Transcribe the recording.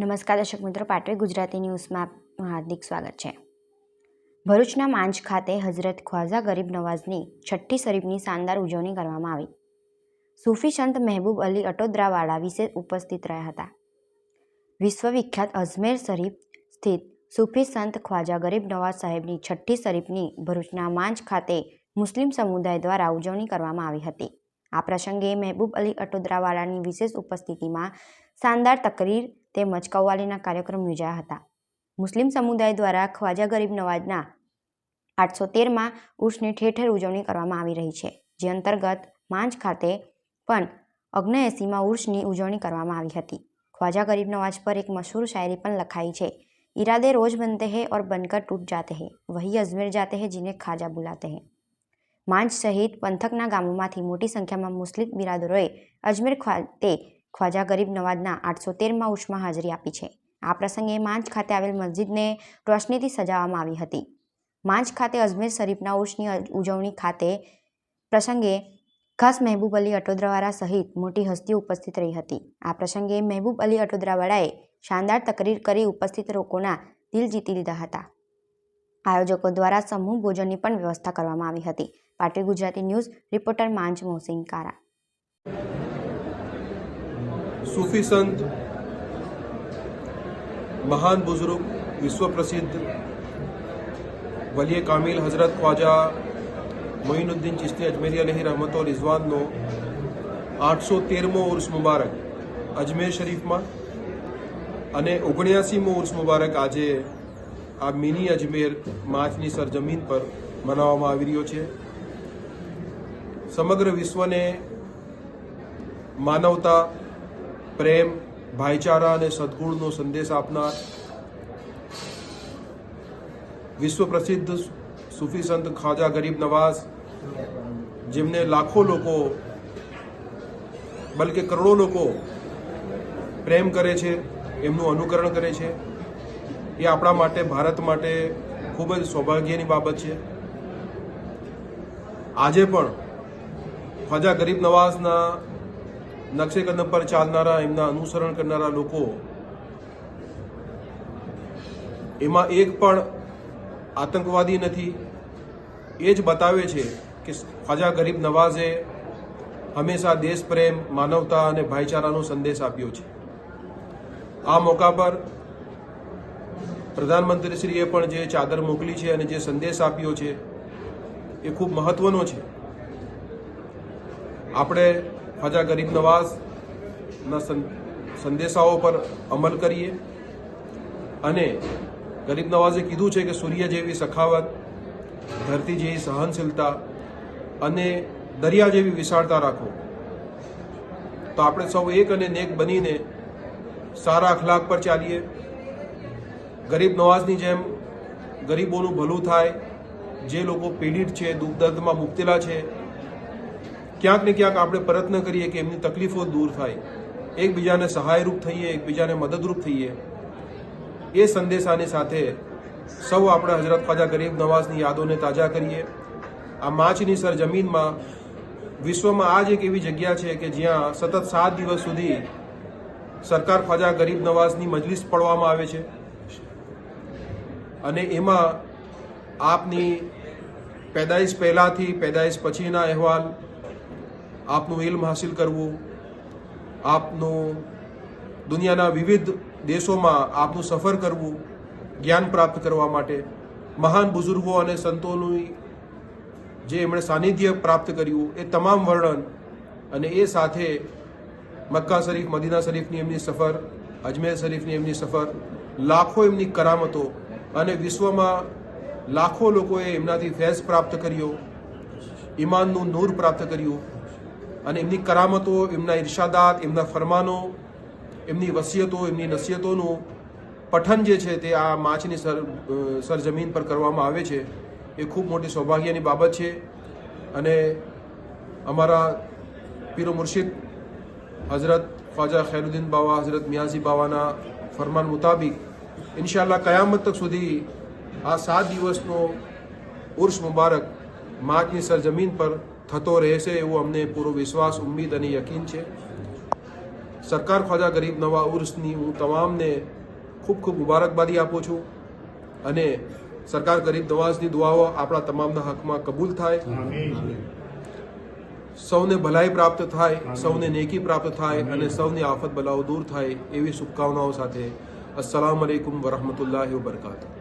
નમસ્કાર દર્શક મિત્રો પાટવી ગુજરાતી ન્યૂઝમાં હાર્દિક સ્વાગત છે. ભરૂચના માંજ ખાતે હઝરત ખ્વાઝા ગરીબ નવાઝની છઠ્ઠી શરીફની શાનદાર ઉજવણી કરવામાં આવી. સૂફી સંત મહેબૂબ અલી અટોદરાવાળા વિશે ઉપસ્થિત રહ્યા હતા. વિશ્વવિખ્યાત અજમેર શરીફ સ્થિત સૂફી સંત ખ્વાજા ગરીબ નવાઝ સાહેબની છઠ્ઠી શરીફની ભરૂચના માંજ ખાતે મુસ્લિમ સમુદાય દ્વારા ઉજવણી કરવામાં આવી હતી. આ પ્રસંગે મહેબૂબ અલી અટોદરાવાળાની વિશેષ ઉપસ્થિતિમાં શાનદાર તકરીર તેમજ કવ્વાલીના કાર્યક્રમ યોજાયા હતા. મુસ્લિમ સમુદાય દ્વારા ખ્વાજા ગરીબ નવાજના આઠસો તેરમાં ઉર્ષની ઠેર ઠેર ઉજવણી કરવામાં આવી રહી છે, જે અંતર્ગત માંજ ખાતે પણ અગ્નએસીમાં ઉર્ષની ઉજવણી કરવામાં આવી હતી. ખ્વાજા ગરીબ નવાજ પર એક મશહૂર શાયરી પણ લખાઈ છે, ઈરાદે રોજ બનતે હૈ ઓર બનકર તૂટ જાતે હૈ, વહી અજમેર જાતે હૈ જીને ખાજા બુલાતે હૈ. માંજ સહિત પંથકના ગામોમાંથી મોટી સંખ્યામાં મુસ્લિમ બિરાદરોએ અજમેર ખાતે ખ્વાજા ગરીબ નવાજના આઠસો તેરમાં ઉષ્મા હાજરી આપી છે આ પ્રસંગે માંચ ખાતે આવેલ મસ્જિદને રોશનીથી સજાવવામાં આવી હતી। માંચ ખાતે અજમેર શરીફના ઉર્ષની ઉજવણી ખાતે પ્રસંગે ખાસ મહેબૂબ અલી અટોદરાવાળા સહિત મોટી હસ્તીઓ ઉપસ્થિત રહી હતી। આ પ્રસંગે મહેબૂબ અલી અટોદરાવાળાએ શાનદાર તકરીર કરી ઉપસ્થિત લોકોના દિલ જીતી લીધા હતા। આયોજકો દ્વારા સમૂહ ભોજનની પણ વ્યવસ્થા કરવામાં આવી હતી। પાટવી ગુજરાતી ન્યૂઝ રિપોર્ટર માંચ મોહસિન કારા। સૂફી સંત, મહાન બુઝુર્ગ વિશ્વ પ્રસિદ્ધ વલિયે કામિલ હઝરત ખ્વાજા, મોઇનુદ્દીન ચિશ્તી અજમેરી અલહી રહમતો રિઝવાનનો આઠસો તેરમો ઉર્સ મુબારક અજમેર શરીફમાં અને ઓગણ્યાસીમો ઉર્સ મુબારક આજે આ મિની અજમેર માર્ચની સરજમીન પર મનાવવામાં આવી રહ્યો છે. સમગ્ર વિશ્વને માનવતા પ્રેમ, ભાઈચારા અને સદગુણનો સંદેશ આપનાર વિશ્વ પ્રસિદ્ધ સૂફી સંત ખ્વાજા ગરીબ નવાઝ, જેમને લાખો લોકો, બલકે કરોડો લોકો પ્રેમ કરે છે, એમનું અનુકરણ કરે છે. એ આપણા માટે, ભારત માટે ખૂબ જ સૌભાગ્યની બાબત છે. આજે પણ ખ્વાજા ગરીબ નવાઝના નકશે કદમ પર ચાલનારા, એમના અનુસરણ કરનારા લોકો, એમાં એક પણ આતંકવાદી નથી. એ જ બતાવે છે કે ખ્વાજા ગરીબ નવાઝે હંમેશા દેશ પ્રેમ માનવતા અને ભાઈચારાનો સંદેશ આપ્યો છે. આ મોકા પર પ્રધાનમંત્રીશ્રીએ પણ જે ચાદર મોકલી છે અને જે સંદેશ આપ્યો છે, એ ખૂબ મહત્વનો છે. આપણે ખ્વાજા ગરીબ નવાઝના સંદેશાઓ પર અમલ કરીએ. અને ગરીબ નવાઝે કીધું છે કે સૂર્ય જેવી સખાવત, ધરતી જેવી સહનશીલતા અને દરિયા જેવી વિશાળતા રાખો. તો આપણે સૌ એક અને નેક બનીને સારા અખલાક પર ચાલીએ. ગરીબ નવાઝની જેમ ગરીબોનું ભલું થાય, જે લોકો પીડિત છે દુઃખ દર્દમાં મુક્તેલા છે ક્યાંક ને ક્યાંક આપણે પ્રયત્ન કરીએ કે એમની તકલીફો દૂર થાય. એકબીજાને સહાયરૂપ થઈએ, એકબીજાને મદદરૂપ થઈએ. એ સંદેશાની સાથે સૌ આપણે હજરત ખ્વાજા ગરીબ નવાઝની યાદોને તાજા કરીએ. આ માચની સરજમીનમાં વિશ્વમાં આ જ એક એવી જગ્યા છે કે જ્યાં સતત સાત દિવસ સુધી સરકાર ખ્વાજા ગરીબ નવાઝની મજલિસ પડવામાં આવે છે. અને એમાં આપની પેદાઈશ પહેલાંથી, પેદાઈશ પછીના અહેવાલ આપનું ઇલ્મ હાસિલ કરવું, આપનું દુનિયાના વિવિધ દેશોમાં આપનું સફર કરવું, જ્ઞાન પ્રાપ્ત કરવા માટે મહાન બુઝુર્ગો અને સંતોનું જે એમણે સાનિધ્ય પ્રાપ્ત કર્યું, એ તમામ વર્ણન અને એ સાથે મક્કા શરીફ, મદીના શરીફની એમની સફર, અજમેર શરીફની એમની સફર, લાખો એમની કરામતો અને વિશ્વમાં લાખો લોકોએ એમનાથી ફેઝ પ્રાપ્ત કર્યો, ઈમાનનું નૂર પ્રાપ્ત કર્યું અને એમની કરામતો, એમના ઇરશાદાત એમના ફરમાનો, એમની વસિયતો, એમની નસીહતોનું પઠન જે છે તે આ માચની સર સરજમીન પર કરવામાં આવે છે, એ ખૂબ મોટી સૌભાગ્યની બાબત છે. અને અમારા પીરો મુર્શિદ હઝરત ખ્વાજા ખૈરુદ્દીન બાવા, હઝરત મિયાઝી બાવાના ફરમાન મુતાબિક ઇન્શાલ્લાહ કયામત તક સુધી આ સાત દિવસનો ઉર્સ મુબારક માચની સરજમીન પર થતો રહેશે એવો અમને પૂરો વિશ્વાસ, ઉમ્મીદ અને યકીન છે. સરકાર ખ્વાજા ગરીબ નવા ઉર્સની હું તમામને ખૂબ ખૂબ મુબારકબાદી આપું છું અને સરકાર ગરીબ નવાઝની દુઆઓ આપણા તમામના હકમાં કબૂલ થાય. સૌને ભલાઈ પ્રાપ્ત થાય, સૌને નેકી પ્રાપ્ત થાય અને સૌની આફત બલાઓ દૂર થાય એવી શુભકામનાઓ સાથે. અસલામ અલૈકુમ વરહમતુલ્લાહ વબરકાતુહ.